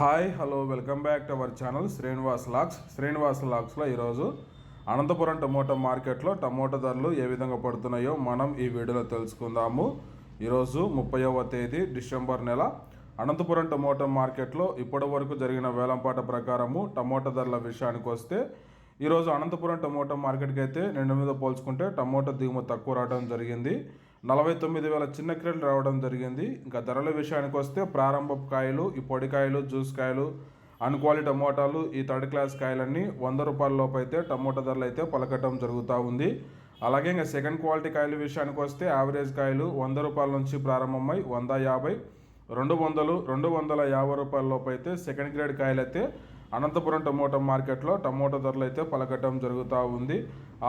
Hi hello welcome back to our channel Srinivas lakhs Srinivas లాక్స్లో ఈరోజు Anantapuram tomato మార్కెట్లో టమోటా ధరలు ఏ విధంగా పడుతున్నాయో మనం ఈ వీడియోలో తెలుసుకుందాము. ఈరోజు ముప్పైవ తేదీ డిసెంబర్ నెల. అనంతపురం టమోటా మార్కెట్లో ఇప్పటి వరకు జరిగిన వేలంపాట ప్రకారము టమోటా ధరల విషయానికి వస్తే ఈరోజు అనంతపురం టమోటా మార్కెట్కి అయితే నిన్న మీద పోల్చుకుంటే టమోటా దిగుమతి తక్కువ రావడం జరిగింది. నలభై తొమ్మిది వేల చిన్న క్రేట్లు రావడం జరిగింది. ఇంకా ధరల విషయానికి వస్తే ప్రారంభ కాయలు ఈ పొడికాయలు జ్యూస్ కాయలు అన్క్వాలిటీ టమోటాలు ఈ థర్డ్ క్లాస్ కాయలన్నీ వంద రూపాయల లోపు అయితే టమోటా ధరలు అయితే పలకటం జరుగుతూ ఉంది. అలాగే ఇంకా సెకండ్ క్వాలిటీ కాయల విషయానికి వస్తే యావరేజ్ కాయలు వంద రూపాయల నుంచి ప్రారంభమై వంద యాభై రెండు వందలు రెండు వందల యాభై రూపాయల లోపు అయితే సెకండ్ గ్రేడ్ కాయలు అయితే అనంతపురం టమోటా మార్కెట్లో టమోటా ధరలు అయితే పలకటం జరుగుతూ ఉంది.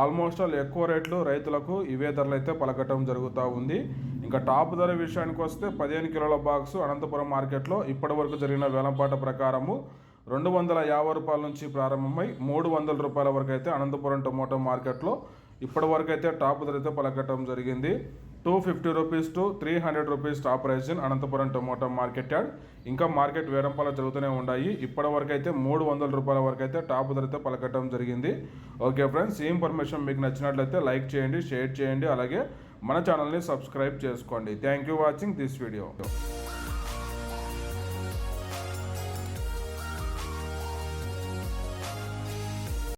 ఆల్మోస్ట్ ఆల్ ఎక్కువ రేట్లు రైతులకు ఇవే ధరలు అయితే పలకటం జరుగుతూ ఉంది. ఇంకా టాప్ ధర విషయానికి వస్తే పదిహేను కిలోల బాక్స్ అనంతపురం మార్కెట్లో ఇప్పటి వరకు జరిగిన వేలంపాట ప్రకారము రెండు వందల యాభై రూపాయల నుంచి ప్రారంభమై మూడు వందల రూపాయల వరకు అయితే అనంతపురం టమోటా మార్కెట్లో ఇప్పటి వరకు అయితే టాప్ ధర అయితే పలకటం జరిగింది. Two fifty rupees to three hundred rupees top price Anantapuram tomato market yard. ఇంకా మార్కెట్ వేరంపాల జరుగుతూనే ఉన్నాయి ఇప్పటి వరకు అయితే మూడు వందల రూపాయల వరకు అయితే టాప్ ధరతో పలకటం జరిగింది. ఓకే ఫ్రెండ్స్ ఈ ఇన్ఫర్మేషన్ మీకు నచ్చినట్లయితే లైక్ చేయండి షేర్ చేయండి అలాగే మన ఛానల్ని సబ్స్క్రైబ్ చేసుకోండి. Thank you watching this video.